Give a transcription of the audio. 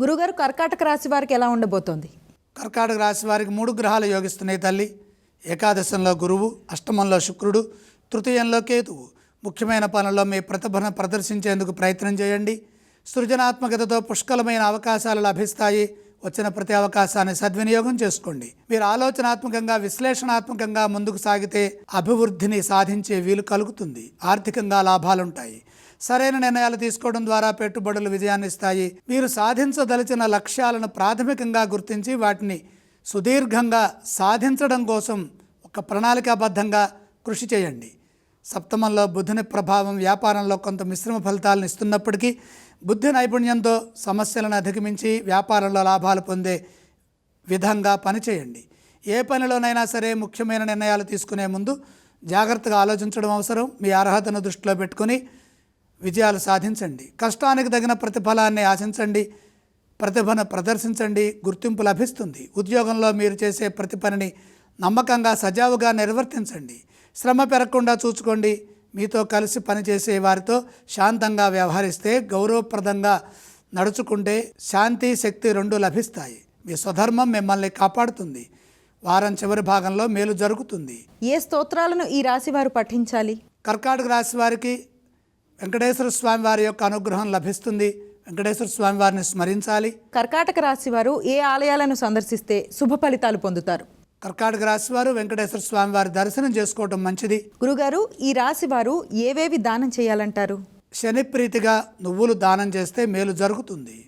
గురుగారు కర్కాటక రాశి వారికి ఎలా ఉండబోతోంది? కర్కాటక రాశి వారికి మూడు గ్రహాలు యోగిస్తున్నాయి తల్లి. ఏకాదశంలో గురువు అష్టమంలో శుక్రుడు తృతీయంలో కేతువు. ముఖ్యమైన పనుల్లో మీ ప్రతిభను ప్రదర్శించేందుకు ప్రయత్నం చేయండి. సృజనాత్మకతతో పుష్కలమైన అవకాశాలు లభిస్తాయి. వచ్చిన ప్రతి అవకాశాన్ని సద్వినియోగం చేసుకోండి. మీరు ఆలోచనాత్మకంగా విశ్లేషణాత్మకంగా ముందుకు సాగితే అభివృద్ధిని సాధించే వీలు కలుగుతుంది. ఆర్థికంగా లాభాలుంటాయి. సరైన నిర్ణయాలు తీసుకోవడం ద్వారా పెట్టుబడులు విజయాన్నిస్తాయి. మీరు సాధించదలిచిన లక్ష్యాలను ప్రాథమికంగా గుర్తించి వాటిని సుదీర్ఘంగా సాధించడం కోసం ఒక ప్రణాళికాబద్ధంగా కృషి చేయండి. సప్తమంలో బుధుని ప్రభావం వ్యాపారంలో కొంత మిశ్రమ ఫలితాలను ఇస్తున్నప్పటికీ బుద్ధి నైపుణ్యంతో సమస్యలను అధిగమించి వ్యాపారంలో లాభాలు పొందే విధంగా పనిచేయండి. ఏ పనిలోనైనా సరే ముఖ్యమైన నిర్ణయాలు తీసుకునే ముందు జాగ్రత్తగా ఆలోచించడం అవసరం. మీ అర్హతను దృష్టిలో పెట్టుకొని విజయాలు సాధించండి. కష్టానికి తగిన ప్రతిఫలాన్ని ఆశించండి. ప్రతిభను ప్రదర్శించండి. గుర్తింపు లభిస్తుంది. ఉద్యోగంలో మీరు చేసే ప్రతి పనిని నమ్మకంగా సజావుగా నిర్వర్తించండి. శ్రమ పెరగకుండా చూసుకోండి. మీతో కలిసి పనిచేసే వారితో శాంతంగా వ్యవహరిస్తే గౌరవప్రదంగా నడుచుకుంటే శాంతి శక్తి రెండు లభిస్తాయి. మీ స్వధర్మం మిమ్మల్ని కాపాడుతుంది. వారం చివరి భాగంలో మేలు జరుగుతుంది. ఏ స్తోత్రాలను ఈ రాశి వారు పఠించాలి? కర్కాటక రాశి వారికి వెంకటేశ్వర స్వామి వారి యొక్క అనుగ్రహం లభిస్తుంది. వెంకటేశ్వర స్వామి వారిని స్మరించాలి. కర్కాటక రాశి వారు ఏ ఆలయాలను సందర్శిస్తే శుభ ఫలితాలు పొందుతారు? కర్కాటక రాశి వారు వెంకటేశ్వర స్వామి వారి దర్శనం చేసుకోవటం మంచిది. గురుగారు ఈ రాశి వారు ఏవేవి దానం చేయాలంటారు? శని ప్రీతిగా నువ్వులు దానం చేస్తే మేలు జరుగుతుంది.